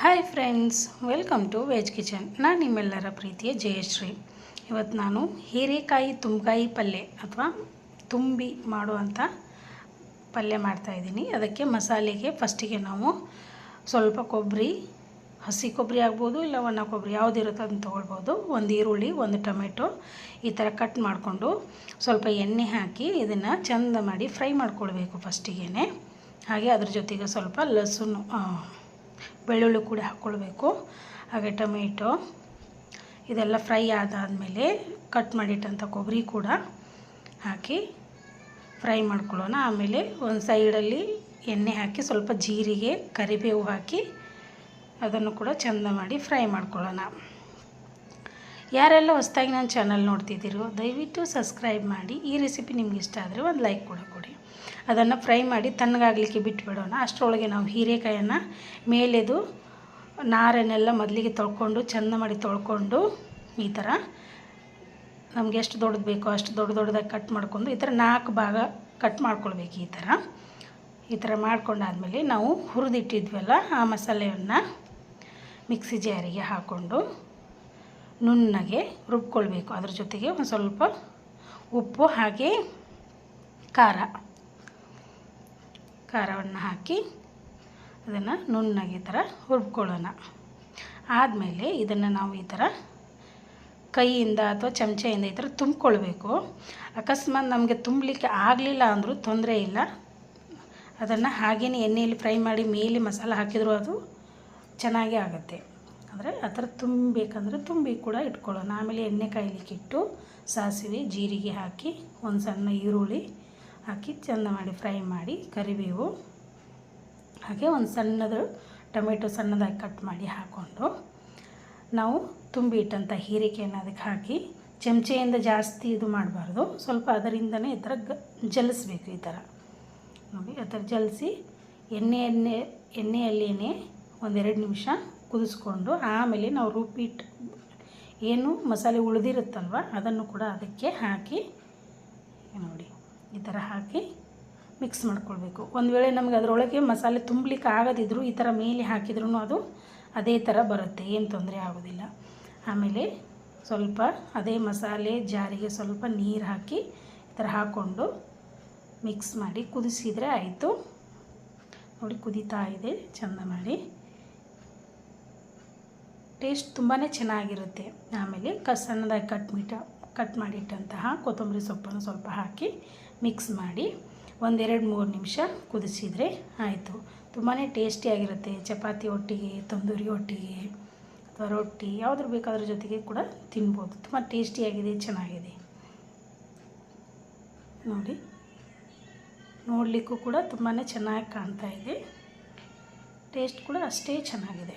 Hi friends welcome to veg kitchen ನಾನು ನಿಮ್ಮೆಲ್ಲರ ಪ್ರೀತಿಯ ಜಯಶ್ರೀ. ಇವತ್ತು ನಾನು ಹೀರೆಕಾಯಿ ತುಂಬಕಾಯಿ ಪಲ್ಯ ಅಥವಾ ತುಂಬಿ ಮಾಡುವಂಥ ಪಲ್ಯ ಮಾಡ್ತಾಯಿದ್ದೀನಿ ಅದಕ್ಕೆ ಮಸಾಲೆಗೆ ಫಸ್ಟಿಗೆ ನಾವು ಸ್ವಲ್ಪ ಕೊಬ್ಬರಿ ಹಸಿ ಕೊಬ್ಬರಿ ಆಗ್ಬೋದು ಇಲ್ಲ ಒಣ ಕೊಬ್ಬರಿ ಯಾವುದಿರುತ್ತೋ ಅದನ್ನು ತೊಗೊಳ್ಬೋದು. ಒಂದು ಈರುಳ್ಳಿ, ಒಂದು ಟೊಮೆಟೊ ಈ ಥರ ಕಟ್ ಮಾಡಿಕೊಂಡು ಸ್ವಲ್ಪ ಎಣ್ಣೆ ಹಾಕಿ ಇದನ್ನು ಚೆಂದ ಮಾಡಿ ಫ್ರೈ ಮಾಡ್ಕೊಳ್ಬೇಕು ಫಸ್ಟಿಗೆ ಹಾಗೆ ಅದ್ರ ಜೊತೆಗೆ ಸ್ವಲ್ಪ ಲಸೂನು ಬೆಳ್ಳುಳ್ಳಿ ಕೂಡ ಹಾಕ್ಕೊಳ್ಬೇಕು. ಹಾಗೆ ಟೊಮೆಟೊ, ಇದೆಲ್ಲ ಫ್ರೈ ಆದಾದಮೇಲೆ ಕಟ್ ಮಾಡಿಟ್ಟಂಥ ಕೊಬ್ಬರಿ ಕೂಡ ಹಾಕಿ ಫ್ರೈ ಮಾಡ್ಕೊಳ್ಳೋಣ. ಆಮೇಲೆ ಒಂದು ಸೈಡಲ್ಲಿ ಎಣ್ಣೆ ಹಾಕಿ ಸ್ವಲ್ಪ ಜೀರಿಗೆ, ಕರಿಬೇವು ಹಾಕಿ ಅದನ್ನು ಕೂಡ ಚೆಂದ ಮಾಡಿ ಫ್ರೈ ಮಾಡ್ಕೊಳ್ಳೋಣ. ಯಾರೆಲ್ಲ ಹೊಸ್ದಾಗಿ ನನ್ನ ಚಾನಲ್ ನೋಡ್ತಿದ್ದೀರೋ, ದಯವಿಟ್ಟು ಸಬ್ಸ್ಕ್ರೈಬ್ ಮಾಡಿ. ಈ ರೆಸಿಪಿ ನಿಮ್ಗೆ ಇಷ್ಟ ಆದರೆ ಒಂದು ಲೈಕ್ ಕೂಡ ಕೊಡಿ. ಅದನ್ನು ಫ್ರೈ ಮಾಡಿ ತಣ್ಣಗಾಗಲಿಕ್ಕೆ ಬಿಟ್ಬಿಡೋಣ. ಅಷ್ಟರೊಳಗೆ ನಾವು ಹೀರೆಕಾಯನ್ನು ಮೇಲೆದು, ನಾರನ್ನೆಲ್ಲ ಮೊದಲಿಗೆ ತೊಳ್ಕೊಂಡು, ಚೆಂದ ಮಾಡಿ ತೊಳ್ಕೊಂಡು, ಈ ಥರ ನಮ್ಗೆ ಎಷ್ಟು ದೊಡ್ಡದು ಬೇಕೋ ಅಷ್ಟು ದೊಡ್ಡ ದೊಡ್ಡದಾಗಿ ಕಟ್ ಮಾಡ್ಕೊಂಡು, ಈ ಥರ ನಾಲ್ಕು ಭಾಗ ಕಟ್ ಮಾಡ್ಕೊಳ್ಬೇಕು ಈ ಥರ ಈ ಥರ ಮಾಡ್ಕೊಂಡಾದಮೇಲೆ ನಾವು ಹುರಿದಿಟ್ಟಿದ್ವಲ್ಲ ಆ ಮಸಾಲೆಯನ್ನು ಮಿಕ್ಸಿ ಜಾರಿಗೆ ಹಾಕ್ಕೊಂಡು ನುಣ್ಣಗೆ ರುಬ್ಕೊಳ್ಬೇಕು. ಅದ್ರ ಜೊತೆಗೆ ಒಂದು ಸ್ವಲ್ಪ ಉಪ್ಪು ಹಾಗೆ ಖಾರ. ಖಾರವನ್ನು ಹಾಕಿ ಅದನ್ನು ನುಣ್ಣಗೆ ಈ ಥರ ರುಬ್ಕೊಳ್ಳೋಣ. ಆದಮೇಲೆ ಇದನ್ನು ನಾವು ಈ ಥರ ಕೈಯಿಂದ ಅಥವಾ ಚಮಚೆಯಿಂದ ಈ ಥರ ತುಂಬಿಕೊಳ್ಬೇಕು. ಅಕಸ್ಮಾತ್ ನಮಗೆ ತುಂಬಲಿಕ್ಕೆ ಆಗಲಿಲ್ಲ ಅಂದರೂ ತೊಂದರೆ ಇಲ್ಲ. ಅದನ್ನು ಹಾಗೇ ಎಣ್ಣೆಯಲ್ಲಿ ಫ್ರೈ ಮಾಡಿ ಮೇಲೆ ಮಸಾಲೆ ಹಾಕಿದರೂ ಅದು ಚೆನ್ನಾಗೇ ಆಗುತ್ತೆ. ಅಂದರೆ ಆ ಥರ ತುಂಬಬೇಕಂದ್ರೆ ತುಂಬಿ ಕೂಡ ಇಟ್ಕೊಳ್ಳೋಣ. ಆಮೇಲೆ ಎಣ್ಣೆ ಕಾಯ್ಲಿಕ್ಕೆ ಇಟ್ಟು ಸಾಸಿವೆ, ಜೀರಿಗೆ ಹಾಕಿ ಒಂದು ಸಣ್ಣ ಈರುಳ್ಳಿ ಹಾಕಿ ಚೆಂದ ಮಾಡಿ ಫ್ರೈ ಮಾಡಿ ಕರಿಬೇವು ಹಾಗೆ ಒಂದು ಸಣ್ಣದು ಟೊಮೆಟೊ ಸಣ್ಣದಾಗಿ ಕಟ್ ಮಾಡಿ ಹಾಕ್ಕೊಂಡು ನಾವು ತುಂಬಿ ಇಟ್ಟಂಥ ಹೀರಿಕೆಯನ್ನು ಅದಕ್ಕೆ ಹಾಕಿ ಚಮಚೆಯಿಂದ ಜಾಸ್ತಿ ಇದು ಮಾಡಬಾರ್ದು. ಸ್ವಲ್ಪ ಅದರಿಂದನೇ ಈ ಥರ ಗ ಜಲಿಸ್ಬೇಕು ಈ ಥರ. ನೋಡಿ, ಆ ಥರ ಜಲಿಸಿ ಎಣ್ಣೆ ಎಣ್ಣೆ ಎಣ್ಣೆಯಲ್ಲೇ ಒಂದೆರಡು ನಿಮಿಷ ಕುದಿಸ್ಕೊಂಡು ಆಮೇಲೆ ನಾವು ರುಬ್ಬಿಟ್ಟು ಏನು ಮಸಾಲೆ ಉಳಿದಿರುತ್ತಲ್ವ ಅದನ್ನು ಕೂಡ ಅದಕ್ಕೆ ಹಾಕಿ ನೋಡಿ, ಈ ಥರ ಹಾಕಿ ಮಿಕ್ಸ್ ಮಾಡ್ಕೊಳ್ಬೇಕು. ಒಂದು ವೇಳೆ ನಮಗೆ ಅದರೊಳಗೆ ಮಸಾಲೆ ತುಂಬಲಿಕ್ಕೆ ಆಗದಿದ್ದರೂ ಈ ಥರ ಮೇಲೆ ಹಾಕಿದ್ರೂ ಅದು ಅದೇ ಥರ ಬರುತ್ತೆ, ಏನು ತೊಂದರೆ ಆಗೋದಿಲ್ಲ. ಆಮೇಲೆ ಸ್ವಲ್ಪ ಅದೇ ಮಸಾಲೆ ಜಾರಿಗೆ ಸ್ವಲ್ಪ ನೀರು ಹಾಕಿ ಈ ಥರ ಹಾಕ್ಕೊಂಡು ಮಿಕ್ಸ್ ಮಾಡಿ ಕುದಿಸಿದರೆ ಆಯಿತು. ನೋಡಿ ಕುದೀತಾ ಇದೆ, ಚೆಂದ ಮಾಡಿ. ಟೇಸ್ಟ್ ತುಂಬಾ ಚೆನ್ನಾಗಿರುತ್ತೆ. ಆಮೇಲೆ ಕ ಸಣ್ಣದಾಗಿ ಕಟ್ ಮೀಟ, ಕಟ್ ಮಾಡಿಟ್ಟಂತಹ ಕೊತ್ತಂಬರಿ ಸೊಪ್ಪನ್ನು ಸ್ವಲ್ಪ ಹಾಕಿ ಮಿಕ್ಸ್ ಮಾಡಿ ಒಂದೆರಡು ಮೂರು ನಿಮಿಷ ಕುದಿಸಿದರೆ ಆಯಿತು. ತುಂಬಾ ಟೇಸ್ಟಿಯಾಗಿರುತ್ತೆ ಚಪಾತಿ ಒಟ್ಟಿಗೆ, ತಂದೂರಿ ಒಟ್ಟಿಗೆ ಅಥವಾ ರೊಟ್ಟಿ ಯಾವುದ್ರೂ ಬೇಕಾದ್ರ ಜೊತೆಗೆ ಕೂಡ ತಿನ್ಬೋದು. ತುಂಬ ಟೇಸ್ಟಿಯಾಗಿದೆ ಚೆನ್ನಾಗಿದೆ. ನೋಡಿ, ನೋಡಲಿಕ್ಕೂ ಕೂಡ ತುಂಬಾ ಚೆನ್ನಾಗಿ ಕಾಣ್ತಾ ಇದೆ. ಟೇಸ್ಟ್ ಕೂಡ ಅಷ್ಟೇ ಚೆನ್ನಾಗಿದೆ.